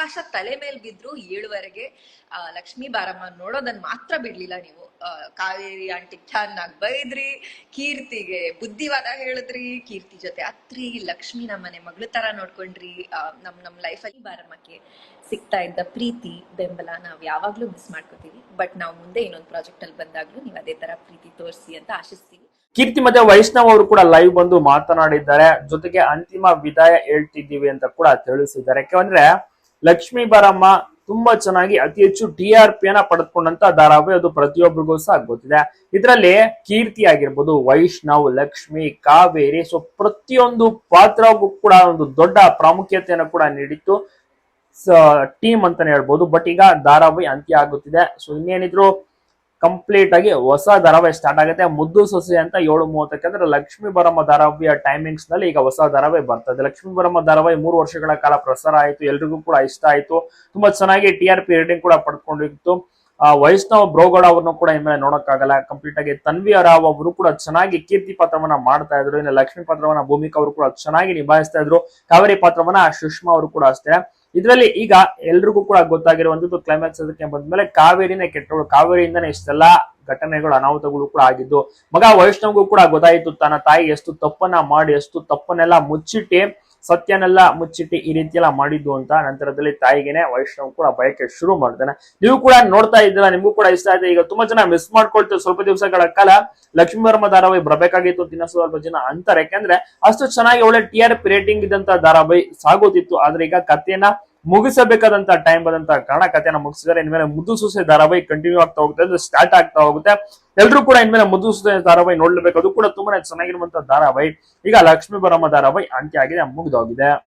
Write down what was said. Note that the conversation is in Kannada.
ಆಕಾಶ ತಲೆ ಮೇಲೆ ಬಿದ್ರು ಏಳುವರೆಗೆ ಆ, ಲಕ್ಷ್ಮೀ ಬಾರಮ್ಮ ನೋಡೋದನ್ನ ಮಾತ್ರ ಬಿಡ್ಲಿಲ್ಲ ನೀವು. ಕಾವೇರಿ ಆಂಟಿ ಚೆನ್ನಾಗಿ ಬೈದ್ರಿ ಕೀರ್ತಿಗೆ ಬುದ್ಧಿವಾದ ಹೇಳಿದ್ರಿ ಕೀರ್ತಿ ಜೊತೆ ಅತ್ರಿ ಲಕ್ಷ್ಮಿ ನಮ್ಮನೆ ಮಗಳ ತರ ನೋಡ್ಕೊಂಡ್ರಿ. ನಮ್ ನಮ್ ನಮ್ ಅಲ್ಲಿ ಬಾರಮ್ಮಕ್ಕೆ ಸಿಗ್ತಾ ಇದ್ದ ಪ್ರೀತಿ ಬೆಂಬಲ ನಾವ್ ಯಾವಾಗ್ಲೂ ಮಿಸ್ ಮಾಡ್ಕೋತೀವಿ. ಬಟ್ ನಾವು ಮುಂದೆ ಇನ್ನೊಂದು ಪ್ರಾಜೆಕ್ಟ್ ಅಲ್ಲಿ ಬಂದಾಗ್ಲೂ ನೀವು ಅದೇ ತರ ಪ್ರೀತಿ ತೋರಿಸಿ ಅಂತ ಆಶಿಸ್ತೀವಿ. ಕೀರ್ತಿ ಮತ್ತೆ ವೈಷ್ಣವ್ ಅವರು ಕೂಡ ಲೈವ್ ಬಂದು ಮಾತನಾಡಿದ್ದಾರೆ. ಜೊತೆಗೆ ಅಂತಿಮ ವಿದಾಯ ಹೇಳ್ತಿದ್ದೀವಿ ಅಂತ ಕೂಡ ತಿಳಿಸಿದ್ದಾರೆ. ಯಾಕಂದ್ರೆ ಲಕ್ಷ್ಮೀ ಬಾರಮ್ಮ ತುಂಬಾ ಚೆನ್ನಾಗಿ ಅತಿ ಹೆಚ್ಚು ಟಿ ಆರ್ ಪಿ ಅನ್ನ ಪಡೆದುಕೊಂಡಂತ ಧಾರಾವಾಹಿ ಅದು ಪ್ರತಿಯೊಬ್ಬರಿಗೂ ಸಹ ಗೊತ್ತಿದೆ. ಇದರಲ್ಲಿ ಕೀರ್ತಿ ಆಗಿರ್ಬೋದು, ವೈಷ್ಣವ್, ಲಕ್ಷ್ಮಿ, ಕಾವೇರಿ ಸೊ ಪ್ರತಿಯೊಂದು ಪಾತ್ರಗೂ ಕೂಡ ಒಂದು ದೊಡ್ಡ ಪ್ರಾಮುಖ್ಯತೆಯನ್ನು ಕೂಡ ನೀಡಿತ್ತು. ಟೀಮ್ ಅಂತಾನೆ ಹೇಳ್ಬೋದು ಬಟ್ ಈಗ ಧಾರಾವಾಹಿ ಅಂತ್ಯ ಆಗುತ್ತಿದೆ. ಸೊ ಇನ್ನೇನಿದ್ರು ಕಂಪ್ಲೀಟ್ ಆಗಿ ಹೊಸ ಧಾರಾವಾಹಿ ಸ್ಟಾರ್ಟ್ ಆಗುತ್ತೆ. ಮುದ್ದು ಸೊಸೆ ಅಂತ ಏಳು ಮೂವತ್ತಕ್ಕೆ ಅಂದ್ರೆ ಲಕ್ಷ್ಮೀ ಬರಮ್ಮ ಧಾರಾವಾಹಿಯ ಟೈಮಿಂಗ್ಸ್ನಲ್ಲಿ ಈಗ ಹೊಸ ಧಾರಾವಾಹಿ ಬರ್ತದೆ ಲಕ್ಷ್ಮೀ ಬರಮ್ಮ ಧಾರಾವಾಹಿ ಮೂರು ವರ್ಷಗಳ ಕಾಲ ಪ್ರಸಾರ ಆಯಿತು. ಎಲ್ರಿಗೂ ಕೂಡ ಇಷ್ಟ ಆಯಿತು. ತುಂಬಾ ಚೆನ್ನಾಗಿ ಟಿ ಆರ್ ಪಿ ರೇಟಿಂಗ್ ಕೂಡ ಪಡ್ಕೊಂಡಿತ್ತು. ವೈಷ್ಣವ್ ಬ್ರೋಗೌಡ ಅವ್ರನ್ನು ಕೂಡ ಇನ್ಮೇಲೆ ನೋಡೋಕ್ಕಾಗಲ್ಲ. ಕಂಪ್ಲೀಟ್ ಆಗಿ ತನ್ವಿ ರಾವ್ ಅವರು ಕೂಡ ಚೆನ್ನಾಗಿ ಕೀರ್ತಿ ಪಾತ್ರವನ್ನ ಮಾಡ್ತಾ ಇದ್ರು. ಇನ್ನು ಲಕ್ಷ್ಮೀ ಪಾತ್ರವನ್ನ ಭೂಮಿಕಾ ಅವರು ಕೂಡ ಚೆನ್ನಾಗಿ ನಿಭಾಯಿಸ್ತಾ ಇದ್ರು. ಕಾವೇರಿ ಪಾತ್ರವನ್ನ ಸುಷ್ಮಾ ಅವರು ಕೂಡ ಅಷ್ಟೇ. ಇದರಲ್ಲಿ ಈಗ ಎಲ್ರಿಗೂ ಕೂಡ ಗೊತ್ತಾಗಿರುವಂತದ್ದು ಕ್ಲೈಮ್ಯಾಕ್ಸ್ ಅದಕ್ಕೆ ಬಂದ್ಮೇಲೆ ಕಾವೇರಿನೇ ಕೆಟ್ಟವಳು ಕಾವೇರಿಯಿಂದನೇ ಇಷ್ಟೆಲ್ಲ ಘಟನೆಗಳು ಅನಾಹುತಗಳು ಕೂಡ ಆಗಿದ್ದು. ಮಗ ವೈಷ್ಣವ್ಗೂ ಕೂಡ ಗೊತ್ತಾಯಿತು, ತನ್ನ ತಾಯಿ ಎಷ್ಟು ತಪ್ಪನ್ನ ಮಾಡಿ, ಎಷ್ಟು ತಪ್ಪನ್ನೆಲ್ಲ ಮುಚ್ಚಿಟ್ಟಿ. ಸತ್ಯನೆಲ್ಲ ಮುಚ್ಚಿಟ್ಟು ಈ ರೀತಿ ಎಲ್ಲ ಮಾಡಿದ್ದು ಅಂತ ನಂತರದಲ್ಲಿ ತಾಯಿಗೆನೆ ವೈಷ್ಣವ್ ಕೂಡ ಬಯಕೆ ಶುರು ಮಾಡ್ತಾನೆ. ನೀವು ಕೂಡ ನೋಡ್ತಾ ಇದ್ದೀರಾ, ನಿಮ್ಗೂ ಕೂಡ ಇಷ್ಟ ಆಯ್ತು? ಈಗ ತುಂಬಾ ಜನ ಮಿಸ್ ಮಾಡ್ಕೊಳ್ತೀವಿ ಸ್ವಲ್ಪ ದಿವಸಗಳ ಕಾಲ ಲಕ್ಷ್ಮೀ ವರ್ಮ ಧಾರಾವಾಹಿ ಬರಬೇಕಾಗಿತ್ತು ದಿನ ಸ್ವಲ್ಪ ಜನ ಅಂತಾರೆ. ಯಾಕಂದ್ರೆ ಅಷ್ಟು ಚೆನ್ನಾಗಿ ಒಳ್ಳೆ ಟಿ ಆರ್ ಪಿ ರೇಟಿಂಗ್ ಇದ್ದಂತ ಧಾರಾವಾಹಿ ಸಾಗೋದಿತ್ತು ಆದ್ರೆ ಈಗ ಕಥೆಯನ್ನ ಮುಗಿಸಬೇಕಾದಂತ ಟೈಮ್ ಬಂದಂತ ಕಾರಣ ಕಥೆಯನ್ನ ಮುಗಿಸಿದರೆ ಇನ್ಮೇಲೆ ಮುದ್ದು ಸೂಸೆ ಧಾರಾವಾಹಿ ಕಂಟಿನ್ಯೂ ಆಗ್ತಾ ಹೋಗುತ್ತೆ. ಅಂದ್ರೆ ಸ್ಟಾರ್ಟ್ ಆಗ್ತಾ ಹೋಗುತ್ತೆ. ಎಲ್ರು ಕೂಡ ಇನ್ಮೇಲೆ ಮುದ್ದು ಸೂಸೆ ಧಾರಾವಾಹಿ ನೋಡ್ಲೇಬೇಕು. ಅದು ಕೂಡ ತುಂಬಾನೇ ಚೆನ್ನಾಗಿರುವಂತ ಧಾರಾವಾಹಿ. ಈಗ ಲಕ್ಷ್ಮೀ ಬರಮ್ಮ ಧಾರಾವಾಹಿ ಅಂತ್ಯ ಆಗಿದೆ, ಮುಗಿದೋಗಿದೆ.